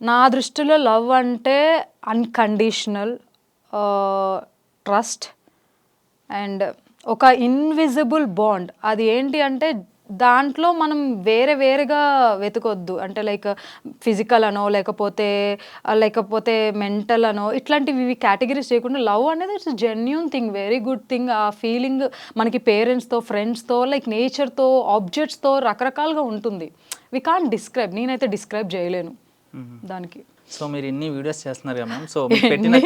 నా దృష్టిలో లవ్ అంటే అన్కండిషనల్ ట్రస్ట్ అండ్ ఒక ఇన్విజిబుల్ బాండ్. అది ఏంటి అంటే దాంట్లో మనం వేరే వేరేగా వెతకొద్దు. అంటే లైక్ ఫిజికల్ అనో లేకపోతే లేకపోతే మెంటల్ అనో ఇట్లాంటివి ఇవి కేటగిరీస్ చేయకుండా లవ్ అనేది it's genuine thing very good thing ఆ ఫీలింగ్ మనకి పేరెంట్స్తో ఫ్రెండ్స్తో లైక్ నేచర్తో ఆబ్జెక్ట్స్తో రకరకాలుగా ఉంటుంది. వి కాన్ డిస్క్రైబ్ నేనైతే డిస్క్రైబ్ చేయలేను. దానికి. సో మీరు ఇన్ని వీడియోస్ చేస్తున్నారు కదా మ్యామ్ సో మీకు పెట్టిన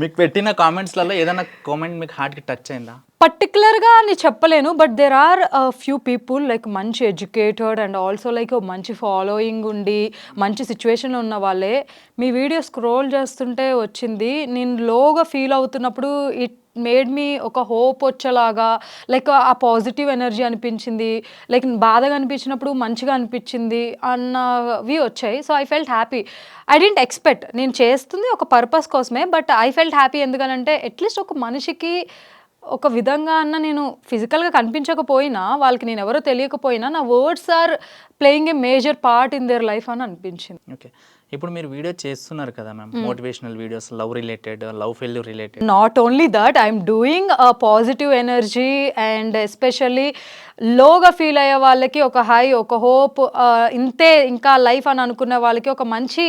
మీకు పెట్టిన కామెంట్స్లలో ఏదైనా కామెంట్ మీకు హార్ట్కి టచ్ అయిందా? పర్టికులర్గా అని చెప్పలేను but there are few people like మంచి ఎడ్యుకేటెడ్ అండ్ ఆల్సో లైక్ మంచి ఫాలోయింగ్ ఉండి మంచి సిచ్యువేషన్లో ఉన్న వాళ్ళే. మీ వీడియో స్క్రోల్ చేస్తుంటే వచ్చింది. నేను లోగా ఫీల్ అవుతున్నప్పుడు ఇట్ మేడ్ మీ ఒక హోప్ వచ్చేలాగా లైక్ ఆ పాజిటివ్ ఎనర్జీ అనిపించింది లైక్ బాధగా అనిపించినప్పుడు మంచిగా అనిపించింది అన్నవి వచ్చాయి. So I felt happy I didn't expect నేను చేస్తుంది ఒక పర్పస్ కోసమే బట్ ఐ ఫెల్ట్ హ్యాపీ ఎందుకనంటే అట్లీస్ట్ ఒక మనిషికి ఒక విధంగా అన్న నేను ఫిజికల్గా కనిపించకపోయినా వాళ్ళకి నేను ఎవరో తెలియకపోయినా నా words are playing a major part in their life అని అనిపించింది. ఓకే ఇప్పుడు మీరు వీడియో చేస్తున్నారు కదా ma'am motivational videos love related love failure related not only that I'm doing a positive energy and especially లోగా ఫీల్ అయ్యే వాళ్ళకి ఒక హై ఒక హోప్ ఇంతే ఇంకా లైఫ్ అని అనుకునే వాళ్ళకి ఒక మంచి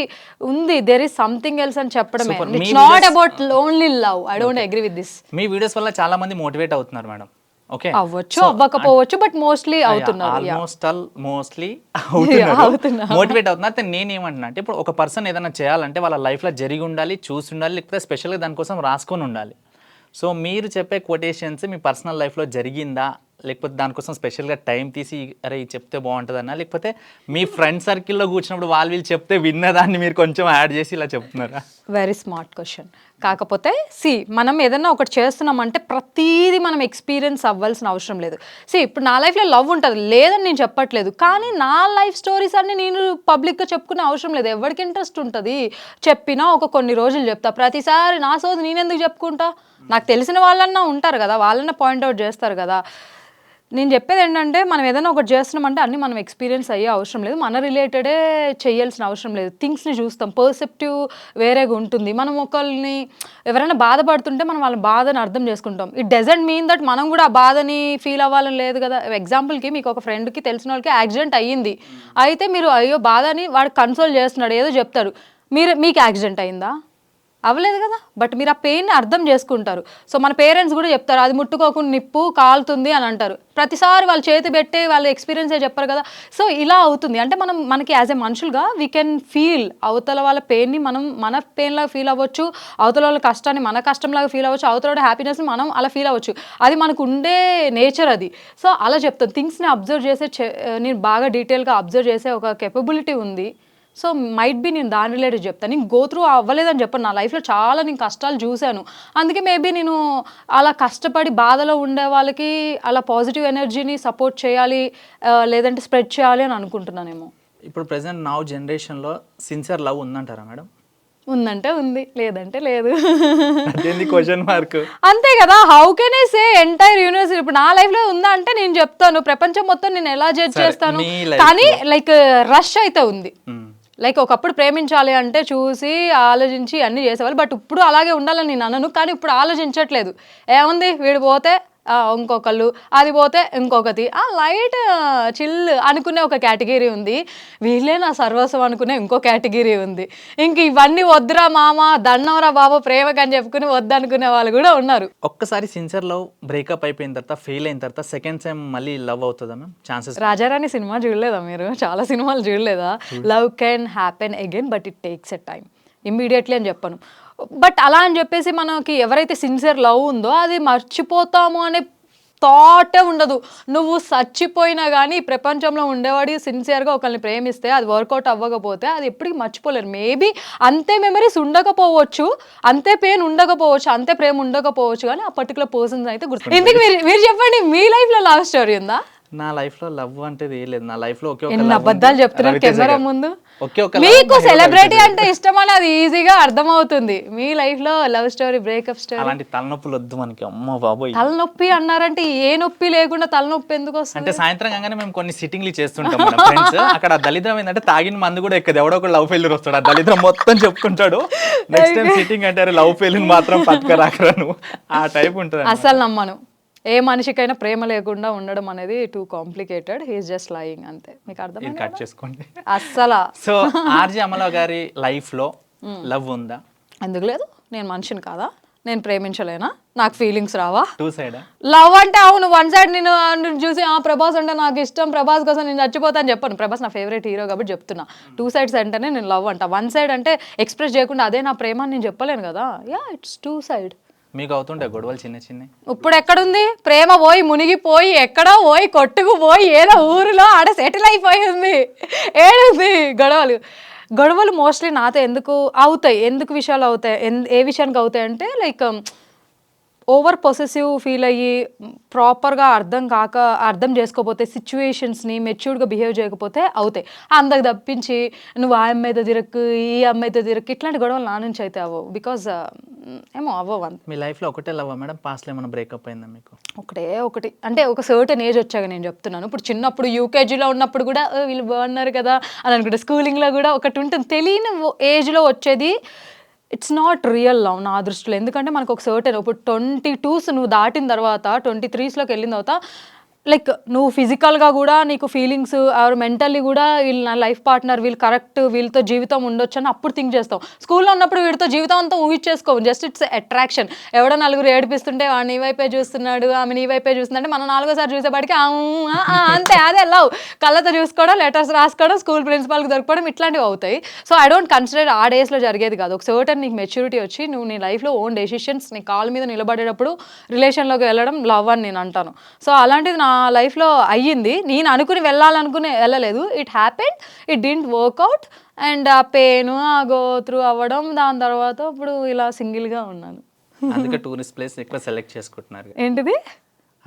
ఉంది. దెర్ ఇస్ సంథింగ్ ఎల్స్ అని చెప్పడమే. It's not about only love I don't agree with this me videos వల్ల చాలా మంది మోటివేట్ అవుతున్నారు మేడం. ఓకే అవ్వచ్చు అవ్వకపోవచ్చు బట్ మోస్ట్లీ అవుతున్నారు. ఆల్మోస్ట్ ఆల్ మోస్ట్లీ అవుతున్నారు. మోటివేట్ అవుతున్నారు. అయితే నేను ఏమంటున్నా అంటే ఇప్పుడు ఒక పర్సన్ ఏదైనా చేయాలంటే వాళ్ళ లైఫ్లో జరిగి ఉండాలి చూసి ఉండాలి లేకపోతే స్పెషల్గా దానికోసం రాసుకొని ఉండాలి. సో మీరు చెప్పే కొటేషన్స్ మీ పర్సనల్ లైఫ్లో జరిగిందా? లేకపోతే దానికోసం స్పెషల్గా టైం తీసి అరే ఇది చెప్తే బాగుంటుందన్నా? లేకపోతే మీ ఫ్రెండ్ సర్కిల్లో కూర్చున్నప్పుడు వాళ్ళు వీళ్ళు చెప్తే విన్నదాన్ని మీరు కొంచెం యాడ్ చేసి ఇలా చెప్తున్నారా? వెరీ స్మార్ట్ క్వశ్చన్ కాకపోతే సి మనం ఏదన్నా ఒకటి చేస్తున్నామంటే ప్రతీది మనం ఎక్స్పీరియన్స్ అవ్వాల్సిన అవసరం లేదు. సి ఇప్పుడు నా లైఫ్లో లవ్ ఉంటుంది లేదని నేను చెప్పట్లేదు కానీ నా లైఫ్ స్టోరీస్ అన్ని నేను పబ్లిక్గా చెప్పుకునే అవసరం లేదు. ఎవరికి ఇంట్రెస్ట్ ఉంటుంది? చెప్పినా ఒక కొన్ని రోజులు చెప్తా. ప్రతిసారి నా సోది నేను ఎందుకు చెప్పుకుంటా? నాకు తెలిసిన వాళ్ళన్నా ఉంటారు కదా వాళ్ళన్నా పాయింట్అవుట్ చేస్తారు కదా. నేను చెప్పేది ఏంటంటే మనం ఏదైనా ఒకటి చేస్తున్నామంటే అన్ని మనం ఎక్స్పీరియన్స్ అయ్యే అవసరం లేదు. మన రిలేటెడే చేయాల్సిన అవసరం లేదు. థింగ్స్ని చూస్తాం. పర్సెప్టివ్ వేరేగా ఉంటుంది. మనం ఒకరిని ఎవరైనా బాధపడుతుంటే మనం వాళ్ళ బాధని అర్థం చేసుకుంటాం. ఇట్ డజంట్ మీన్ దట్ మనం కూడా ఆ బాధని ఫీల్ అవ్వాలని లేదు కదా. ఎగ్జాంపుల్కి మీకు ఒక ఫ్రెండ్కి తెలిసిన వాళ్ళకి యాక్సిడెంట్ అయ్యింది. అయితే మీరు అయ్యో బాధని వాడు కన్సోల్ చేస్తున్నాడు ఏదో చెప్తారు మీరు మీకు యాక్సిడెంట్ అయిందా అవ్వలేదు కదా? బట్ మీరు ఆ పెయిన్ని అర్థం చేసుకుంటారు. సో మన పేరెంట్స్ కూడా చెప్తారు అది ముట్టుకోకుండా నిప్పు కాలుతుంది అని అంటారు. ప్రతిసారి వాళ్ళు చేతి పెట్టే వాళ్ళ ఎక్స్పీరియన్సే చెప్పరు కదా? సో ఇలా అవుతుంది. అంటే మనం మనకి యాజ్ ఎ మనుషులుగా వీ కెన్ ఫీల్ అవతల వాళ్ళ పెయిన్ని మనం మన పెయిన్ లాగా ఫీల్ అవ్వచ్చు. అవతల వాళ్ళ కష్టాన్ని మన కష్టంలాగా ఫీల్ అవ్వచ్చు. అవతల వాళ్ళ హ్యాపీనెస్ని మనం అలా ఫీల్ అవ్వచ్చు. అది మనకు ఉండే నేచర్ అది. సో అలా చెప్తాను. థింగ్స్ని అబ్జర్వ్ చేసే చే- నేను బాగా డీటెయిల్గా అబ్జర్వ్ చేసే ఒక కెపబిలిటీ ఉంది. సో మైట్ బి నేను దాని రిలేటెడ్ చెప్తాను నేను గో త్రూ అవ్వలేదని చెప్పను. నా లైఫ్లో చాలా నేను కష్టాలు చూశాను. అందుకే మేబీ నేను అలా కష్టపడి బాధలో ఉండే వాళ్ళకి అలా పాజిటివ్ ఎనర్జీని సపోర్ట్ చేయాలి లేదంటే స్ప్రెడ్ చేయాలి అని అనుకుంటున్నానేమో. ఇప్పుడు ప్రజెంట్ నౌ జనరేషన్లో సిన్సియర్ లవ్ ఉందంటారా మేడం ఉందంటే ఉంది లేదంటే లేదు. క్వశ్చన్ మార్క్ అంతే కదా how can I say entire university ఇప్పుడు నా లైఫ్లో ఉందా అంటే నేను చెప్తాను. ప్రపంచం మొత్తం నేను ఎలా జడ్జ్ చేస్తాను? కానీ లైక్ రష్ అయితే ఉంది. లైక్ ఒకప్పుడు ప్రేమించాలి అంటే చూసి ఆలోచించి అన్నీ చేసేవాళ్ళు. బట్ ఇప్పుడు అలాగే ఉండాలని నేను అనను. కానీ ఇప్పుడు ఆలోచించట్లేదు. ఏముంది? వీడు పోతే ఇంకొకళ్ళు అది పోతే ఇంకొకటి. ఆ లైట్ చిల్ అనుకునే ఒక కేటగిరీ ఉంది. వీళ్ళే నా సర్వస్వం అనుకునే ఇంకో కేటగిరీ ఉంది. ఇంక ఇవన్నీ వద్దురా మామ దండంరా బాబు ప్రేమకి అని చెప్పుకుని వద్దనుకునే వాళ్ళు కూడా ఉన్నారు. ఒక్కసారి సిన్సియర్ లవ్ బ్రేకప్ అయిపోయిన తర్వాత ఫెయిల్ అయిన తర్వాత సెకండ్ టైం మళ్ళీ లవ్ అవుతుందా మ్యామ్ ఛాన్సెస్ రాజారాణి సినిమా చూడలేదా మీరు? చాలా సినిమాలు చూడలేదా? Love can happen again but it takes a time immediately అని చెప్పను. బట్ అలా అని చెప్పేసి మనకి ఎవరైతే సిన్సియర్ లవ్ ఉందో అది మర్చిపోతాము అనే థాటే ఉండదు. నువ్వు చచ్చిపోయినా కానీ ఈ ప్రపంచంలో ఉండేవాడి సిన్సియర్గా ఒకరిని ప్రేమిస్తే అది వర్కౌట్ అవ్వకపోతే అది ఎప్పటికీ మర్చిపోలేరు. మేబీ అంతే మెమరీస్ ఉండకపోవచ్చు అంతే పెయిన్ ఉండకపోవచ్చు అంతే ప్రేమ ఉండకపోవచ్చు కానీ ఆ పర్టికులర్ పర్సన్స్ అయితే గుర్తు ఎందుకు మీరు మీరు చెప్పండి మీ లైఫ్లో లవ్ స్టోరీ ఉందా? నా లైఫ్లో లవ్ అంటే ఏం లేదు. నా లైఫ్లో ఒకే ఎన్ని. అబద్ధాలు చెప్తున్నారు కెమెరా. ముందు? ఒకే ఒక love మీకు సెలబ్రిటీ అంటే ఇష్టం అది ఈజీగా అర్థమవుతుంది. మీ లైఫ్లో లవ్ స్టోరీ బ్రేకప్ స్టోరీ అలాంటి తలనొప్పులు వద్దు మనకి. అమ్మ బాబోయ్. తలనొప్పి అన్నారంటే ఏ నొప్పి లేకుండా తలనొప్పి ఎందుకు వస్తుంది? అంటే సాయంత్రం కాగానే మేము కొన్ని సిట్టింగ్లు చేస్తుంటాం మన ఫ్రెండ్స్ అక్కడ దళిద్రం ఏంటంటే తాగిన మందు కూడా ఎక్కదు. ఎవడో ఒక లవ్ ఫెయిల్యూర్ వస్తాడు. ఆ దళిద్రం మొత్తం చెప్తుంటాడు నెక్స్ట్ టైం సిట్టింగ్ అంటారు లవ్ ఫెయిల్యూర్ మాత్రం పట్టుకరాకరా నువ్వు ఆ టైప్ ఉంటుంది అస్సలు నమ్మను. ఏ మనిషికైనా ప్రేమ లేకుండా ఉండడం అనేది too complicated he's just lying అంతే. మీకు అర్థం కట్ చేసుకోండి. అస్సలు. సో ఆర్జే అమల గారి లైఫ్లో లవ్ ఉందా? ఎందుకు లేదు. నేను మనిషిని కాదా? నేను ప్రేమించలేనా? నాకు ఫీలింగ్స్ రావా? టూ సైడ్ లవ్ అంటే అవును వన్ సైడ్ నేను చూసి ఆ ప్రభాస్ అంటే నాకు ఇష్టం ప్రభాస్ కోసం నేను చచ్చిపోతాను చెప్పాను. ప్రభాస్ నా ఫేవరెట్ హీరో కాబట్టి చెప్తున్నా. టూ సైడ్స్ అంటేనే నేను లవ్ అంట. వన్ సైడ్ అంటే ఎక్స్ప్రెస్ చేయకుండా అదే నా ప్రేమ నేను చెప్పలేను కదా. యా ఇట్స్ టూ సైడ్ మీకు అవుతుండే గొడవలు చిన్న చిన్న? ఇప్పుడు ఎక్కడుంది ప్రేమ పోయి మునిగిపోయి ఎక్కడో పోయి కొట్టుకుపోయి ఏదో ఊరిలో ఆడ సెటిల్ అయిపోయి ఉంది ఏడుంది గొడవలు. గొడవలు మోస్ట్లీ నాతో ఎందుకు అవుతాయి? ఎందుకు విషయాలు అవుతాయి? ఎన్- ఏ విషయానికి అవుతాయి అంటే లైక్ ఓవర్ పొసెసివ్ ఫీల్ అయ్యి ప్రాపర్గా అర్థం కాక అర్థం చేసుకోకపోతే సిచ్యువేషన్స్ని మెచ్యూర్డ్గా బిహేవ్ చేయకపోతే అవుతాయి. అందరికి తప్పించి నువ్వు ఆ అమ్మాయితో తిరక్కు ఈ అమ్మాయితో తిరక్కు ఇట్లాంటి గొడవలు నా నుంచి అయితే అవ్వవు. బికాజ్ ఏమో అవ్వవు మీ లైఫ్లో ఒకటే లవ్ మేడం? పాస్ట్లో ఏమైనా బ్రేకప్ అయిందా మీకు? ఒకటే ఒకటి. అంటే ఒక సర్టన్ ఏజ్ వచ్చాక నేను చెప్తున్నాను. ఇప్పుడు చిన్నప్పుడు యూకేజీలో ఉన్నప్పుడు కూడా "ఓ, వీళ్ళు బాగున్నారు కదా అని అనుకుంటే స్కూలింగ్లో కూడా ఒకటి ఉంటుంది. తెలియని ఏజ్లో వచ్చేది ఇట్స్ నాట్ రియల్ లవ్ నా దృష్టిలో. ఎందుకంటే మనకు ఒక సర్టెన్ ఇప్పుడు ట్వంటీ టూస్ నువ్వు దాటిన తర్వాత ట్వంటీ త్రీస్లోకి వెళ్ళిన తర్వాత లైక్ నువ్వు ఫిజికల్గా కూడా నీకు ఫీలింగ్స్ ఆర్ మెంటల్లీ కూడా వీళ్ళు నా లైఫ్ పార్ట్నర్ వీళ్ళు కరెక్ట్ వీళ్ళతో జీవితం ఉండొచ్చు అని అప్పుడు థింక్ చేస్తావు. స్కూల్లో ఉన్నప్పుడు వీడితో జీవితం అంతా ఊహించేసుకోవు. Just it's attraction. ఎవడో నలుగురు ఏడిపిస్తుంటే వాడు నీ వైపే చూస్తున్నాడు ఆమె నీ వైపే చూస్తుందంటే మనం నాలుగోసారి చూసేపాటికి "ఆ, అంతే అదే లవ్. కళ్ళతో చూసుకోవడం లెటర్స్ రాసుకోవడం స్కూల్ ప్రిన్సిపాల్కి దొరకడం ఇట్లాంటివి అవుతాయి. సో ఐ డోంట్ కన్సిడర్ ఆ డేస్లో జరిగేది కాదు. ఒక సర్టన్ నీకు మెచ్యూరిటీ వచ్చి నువ్వు నీ లైఫ్లో ఓన్ డెసిషన్స్ నీ కాల్ మీద నిలబడేటప్పుడు రిలేషన్లోకి వెళ్ళడం లవ్ అని నేను అంటాను. సో అలాంటిది నా లైఫ్లో అయ్యింది. నేను అనుకుని వెళ్ళాలనుకుని వెళ్ళలేదు. It happened it didn't work out and ఆ పెయిన్ ఆ గో త్రూ అవ్వడం దాని తర్వాత ఇప్పుడు ఇలా సింగిల్గా ఉన్నాను. అందుకే టూరిస్ట్ ప్లేస్ ఎక్కువ సెలెక్ట్ చేసుకుంటున్నారు. ఏంటిది?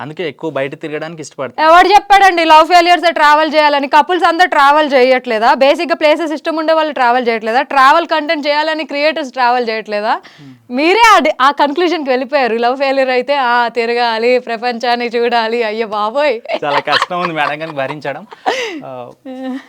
అందుకే ఎక్కువ బయట తిరగడానికి ఇష్టపడతారు ఎవడు చెప్పాడండి లవ్ ఫెయిలియర్స్ ట్రావెల్ చేయాలని? కపుల్స్ అందరు ట్రావెల్ చేయట్లేదా? బేసిక్గా ప్లేసెస్ ఇష్టం ఉండే వాళ్ళు ట్రావెల్ చేయట్లేదా? ట్రావెల్ కంటెంట్ చేయాలని క్రియేటర్స్ ట్రావెల్ చేయట్లేదా? మీరే ఆ కన్క్లూజన్కి వెళ్ళిపోయారు. లవ్ ఫెయిలియర్ అయితే ఆ తిరగాలి ప్రపంచాన్ని చూడాలి. అయ్యో బాబోయ్. చాలా కష్టం ఉంది మేడం కానీ భరించడం.